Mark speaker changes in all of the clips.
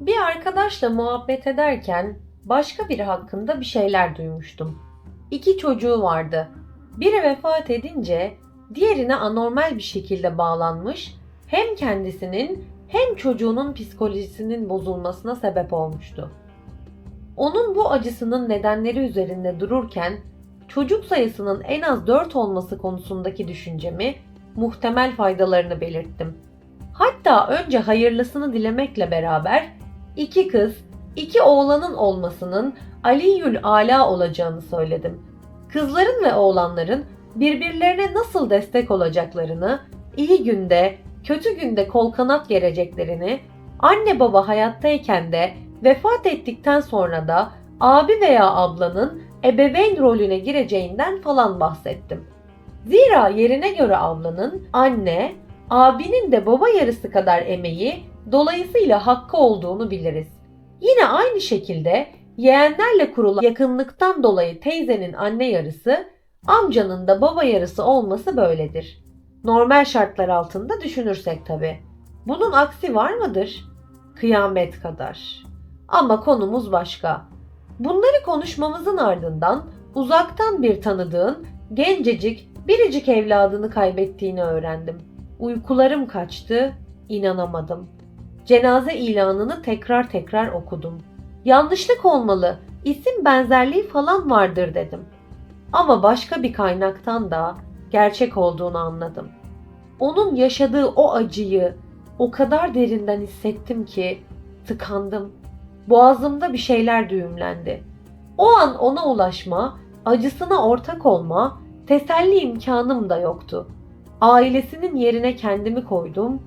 Speaker 1: Bir arkadaşla muhabbet ederken başka biri hakkında bir şeyler duymuştum. İki çocuğu vardı. Biri vefat edince diğerine anormal bir şekilde bağlanmış, hem kendisinin hem çocuğunun psikolojisinin bozulmasına sebep olmuştu. Onun bu acısının nedenleri üzerinde dururken çocuk sayısının en az 4 olması konusundaki düşüncemi muhtemel faydalarını belirttim. Hatta önce hayırlısını dilemekle beraber iki kız, iki oğlanın olmasının Aliyül Ala olacağını söyledim. Kızların ve oğlanların birbirlerine nasıl destek olacaklarını, iyi günde, kötü günde kol kanat geleceklerini, anne baba hayattayken de vefat ettikten sonra da abi veya ablanın ebeveyn rolüne gireceğinden falan bahsettim. Zira yerine göre ablanın anne, abinin de baba yarısı kadar emeği dolayısıyla hakkı olduğunu biliriz. Yine aynı şekilde yeğenlerle kurulan yakınlıktan dolayı teyzenin anne yarısı, amcanın da baba yarısı olması böyledir. Normal şartlar altında düşünürsek tabi. Bunun aksi var mıdır? Kıyamet kadar. Ama konumuz başka. Bunları konuşmamızın ardından uzaktan bir tanıdığın gencecik biricik evladını kaybettiğini öğrendim. Uykularım kaçtı, inanamadım. Cenaze ilanını tekrar tekrar okudum. Yanlışlık olmalı, isim benzerliği falan vardır dedim. Ama başka bir kaynaktan da gerçek olduğunu anladım. Onun yaşadığı o acıyı o kadar derinden hissettim ki tıkandım. Boğazımda bir şeyler düğümlendi. O an ona ulaşma, acısına ortak olma, teselli imkanım da yoktu. Ailesinin yerine kendimi koydum.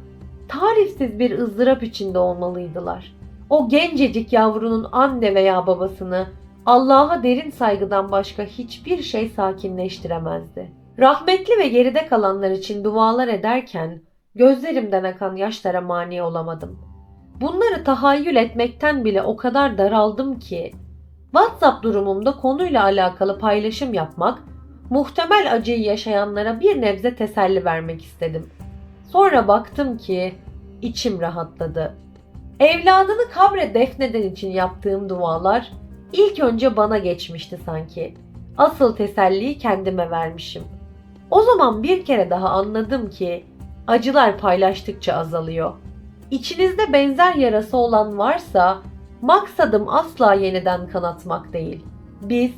Speaker 1: Tarifsiz bir ızdırap içinde olmalıydılar. O gencecik yavrunun anne veya babasını Allah'a derin saygıdan başka hiçbir şey sakinleştiremezdi. Rahmetli ve geride kalanlar için dualar ederken gözlerimden akan yaşlara mani olamadım. Bunları tahayyül etmekten bile o kadar daraldım ki WhatsApp durumumda konuyla alakalı paylaşım yapmak, muhtemel acıyı yaşayanlara bir nebze teselli vermek istedim. Sonra baktım ki içim rahatladı. Evladını kabre defneden için yaptığım dualar ilk önce bana geçmişti sanki. Asıl teselliyi kendime vermişim. O zaman bir kere daha anladım ki acılar paylaştıkça azalıyor. İçinizde benzer yarası olan varsa maksadım asla yeniden kanatmak değil. Biz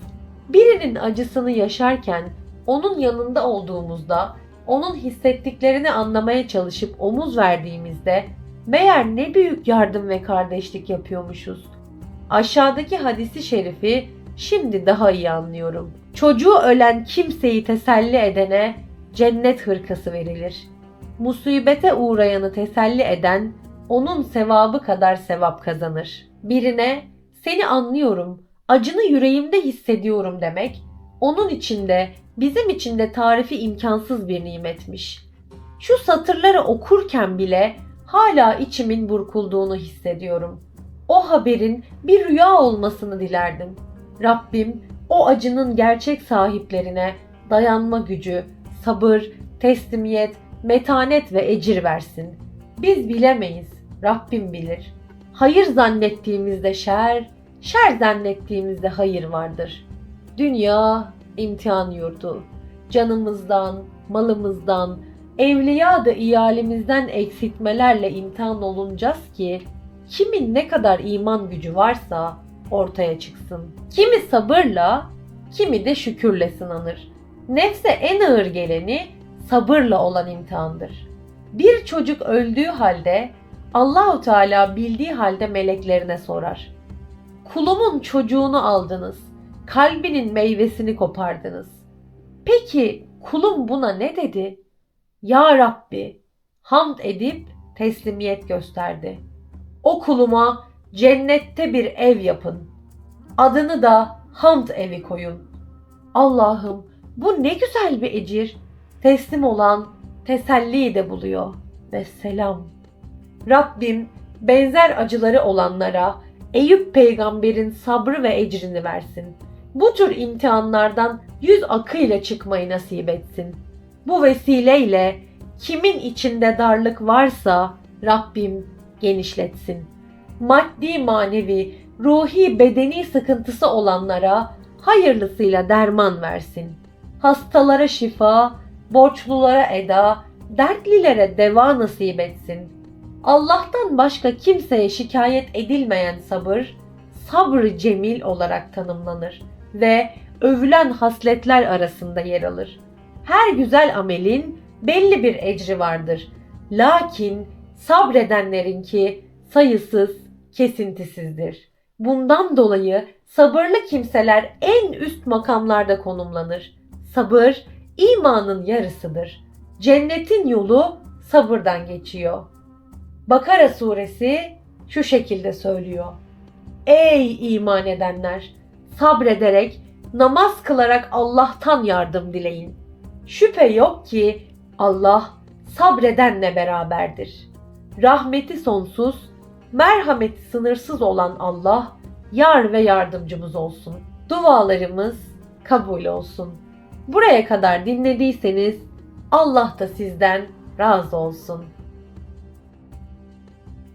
Speaker 1: birinin acısını yaşarken onun yanında olduğumuzda onun hissettiklerini anlamaya çalışıp omuz verdiğimizde meğer ne büyük yardım ve kardeşlik yapıyormuşuz. Aşağıdaki hadisi şerifi şimdi daha iyi anlıyorum. Çocuğu ölen kimseyi teselli edene cennet hırkası verilir. Musibete uğrayanı teselli eden onun sevabı kadar sevap kazanır. Birine seni anlıyorum, acını yüreğimde hissediyorum demek, onun içinde bizim için de tarifi imkansız bir nimetmiş. Şu satırları okurken bile hala içimin burkulduğunu hissediyorum. O haberin bir rüya olmasını dilerdim. Rabbim o acının gerçek sahiplerine dayanma gücü, sabır, teslimiyet, metanet ve ecir versin. Biz bilemeyiz, Rabbim bilir. Hayır zannettiğimizde şer, şer zannettiğimizde hayır vardır. Dünya imtihan yurdu. Canımızdan, malımızdan, evliya da iyalimizden eksiltmelerle imtihan olunacağız ki kimin ne kadar iman gücü varsa ortaya çıksın. Kimi sabırla, kimi de şükürle sınanır. Nefse en ağır geleni sabırla olan imtihandır. Bir çocuk öldüğü halde Allahu Teala bildiği halde meleklerine sorar. Kulumun çocuğunu aldınız, kalbinin meyvesini kopardınız. Peki kulum buna ne dedi? Ya Rabbi, hamd edip teslimiyet gösterdi. O kuluma cennette bir ev yapın. Adını da hamd evi koyun. Allah'ım bu ne güzel bir ecir. Teslim olan teselliyi de buluyor. Ve selam. Rabbim benzer acıları olanlara Eyüp peygamberin sabrı ve ecrini versin. Bu tür imtihanlardan yüz akıyla çıkmayı nasip etsin. Bu vesileyle kimin içinde darlık varsa Rabbim genişletsin. maddi manevi, ruhi bedeni sıkıntısı olanlara hayırlısıyla derman versin. Hastalara şifa, borçlulara eda, dertlilere deva nasip etsin. Allah'tan başka kimseye şikayet edilmeyen sabır, sabr cemil olarak tanımlanır ve övülen hasletler arasında yer alır. Her güzel amelin belli bir ecri vardır. Lakin sabredenlerinki sayısız, kesintisizdir. Bundan dolayı sabırlı kimseler en üst makamlarda konumlanır. Sabır imanın yarısıdır. Cennetin yolu sabırdan geçiyor. Bakara suresi şu şekilde söylüyor. Ey iman edenler! Sabrederek, namaz kılarak Allah'tan yardım dileyin. Şüphe yok ki Allah sabredenle beraberdir. Rahmeti sonsuz, merhameti sınırsız olan Allah yar ve yardımcımız olsun. Dualarımız kabul olsun. Buraya kadar dinlediyseniz Allah da sizden razı olsun.